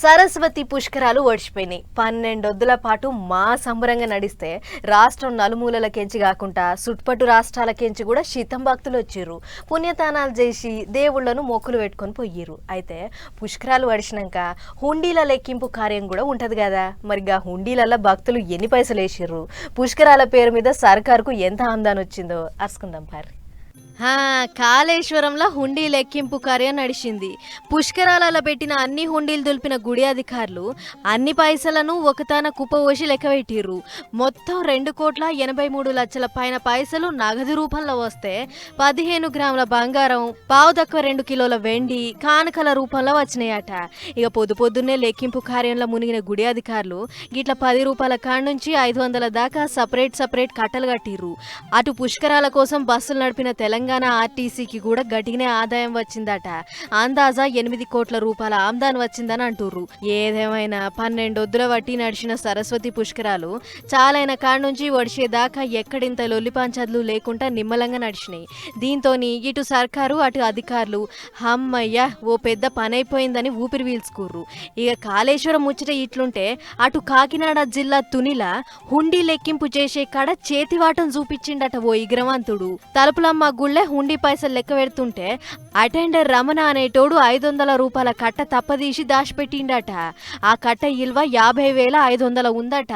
సరస్వతి పుష్కరాలు ఓడిచిపోయినాయి. పన్నెండొద్దుల పాటు మా సంబరంగా నడిస్తే రాష్ట్రం నలుమూలలకెంచి కాకుండా చుట్టుపట్టు రాష్ట్రాలకెంచి కూడా శీతం భక్తులు వచ్చిర్రు. పుణ్యతానాలు చేసి దేవుళ్ళను మొక్కులు పెట్టుకొని పోయిర్రు. అయితే పుష్కరాలు వడిచినాక హుండీల లెక్కింపు కార్యం కూడా ఉంటది కదా. మరి గా హుండీలలో భక్తులు ఎన్ని పైసలు వేసిర్రు పుష్కరాల పేరు మీద సర్కారుకు ఎంత ఆందాన్ వచ్చిందో అరుచుకుందాం పారి హా, కాళేశ్వరంలో హుండీ లెక్కింపు కార్యం నడిచింది. పుష్కరాలలో పెట్టిన అన్ని హుండీలు దులిపిన గుడి అధికారులు అన్ని పైసలను ఒకతాన కుప్పవోసి లెక్కబెట్టిర్రు మొత్తం రెండు కోట్ల ఎనభై మూడు లక్షల పైన పైసలు నగదు రూపంలో వస్తే పదిహేను గ్రాముల బంగారం పావు తక్కువ రెండు కిలోల వెండి కానుకల రూపంలో వచ్చినాయట. ఇక పొద్దు పొద్దున్నే లెక్కింపు కార్యంలో మునిగిన గుడి అధికారులు గిట్ల పది రూపాయల కాడ నుంచి ఐదు వందల దాకా సపరేట్ సపరేట్ కట్టలు కట్టిర్రు. అటు పుష్కరాల కోసం బస్సులు నడిపిన తెలంగాణ తెలంగాణ ఆర్టీసీకి కూడా గట్టిగానే ఆదాయం వచ్చిందట. అందాజా ఎనిమిది కోట్ల రూపాయల ఆమ్దాన్ వచ్చిందని అంటుర్రు. ఏదేమైనా పన్నెండొద్దుల వట్టి నడిచిన సరస్వతి పుష్కరాలు చాలైన కాడ నుంచి వడిచేదాకా ఎక్కడింత లొల్లిపాంచదులు లేకుండా నిమ్మలంగా నడిచినాయి. దీంతోని ఇటు సర్కారు అటు అధికారులు హమ్మయ్య ఓ పెద్ద పని అయిపోయిందని ఊపిరి పీల్చుకుర్రు. ఇక కాళేశ్వరం ముచ్చట ఇట్లుంటే అటు కాకినాడ జిల్లా తునిల హుండీ లెక్కింపు చేసే కాడ చేతివాటం చూపించిండట ఓ ఇగ్రవంతుడు. తలుపులమ్మ గుళ్ళే హుండీ పైసలు లెక్క పెడుతుంటే అటెండర్ రమణ అనేటోడు ఐదు వందల రూపాయల కట్ట తప్పదీసి దాచిపెట్టిండట. ఆ కట్ట ఇల్వ యాభై వేల ఐదు వందల ఉందట.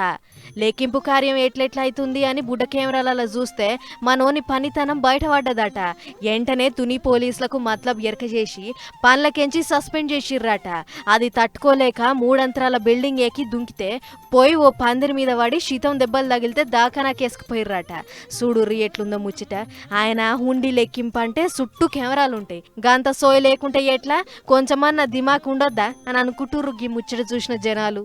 లెక్కింపు కార్యం ఎట్లెట్లా అవుతుంది అని బుడ్డ కెమెరాలలో చూస్తే మనోని పనితనం బయటపడ్డదట. వెంటనే తుని పోలీసులకు మతలబ్ ఎరక చేసి పనులకెంచి సస్పెండ్ చేసిర్రట. అది తట్టుకోలేక మూడంతరాల బిల్డింగ్ ఎక్కి దుంకితే పోయి ఓ పందిరి మీద పడి శీతం దెబ్బలు తగిలితే దాకానాకేసుకుపోయిర్రట చూడుర్రి ఎట్లుందో ముచ్చట. ఆయన హుండీ లెక్కింపు అంటే చుట్టూ కెమెరాలు ఉంటాయి గంత సోయి లేకుంటే ఎట్లా? కొంచెమన్నా దిమాక్ ఉండొద్దా అని అనుకుంటుర్రు ఈ ముచ్చట చూసిన జనాలు.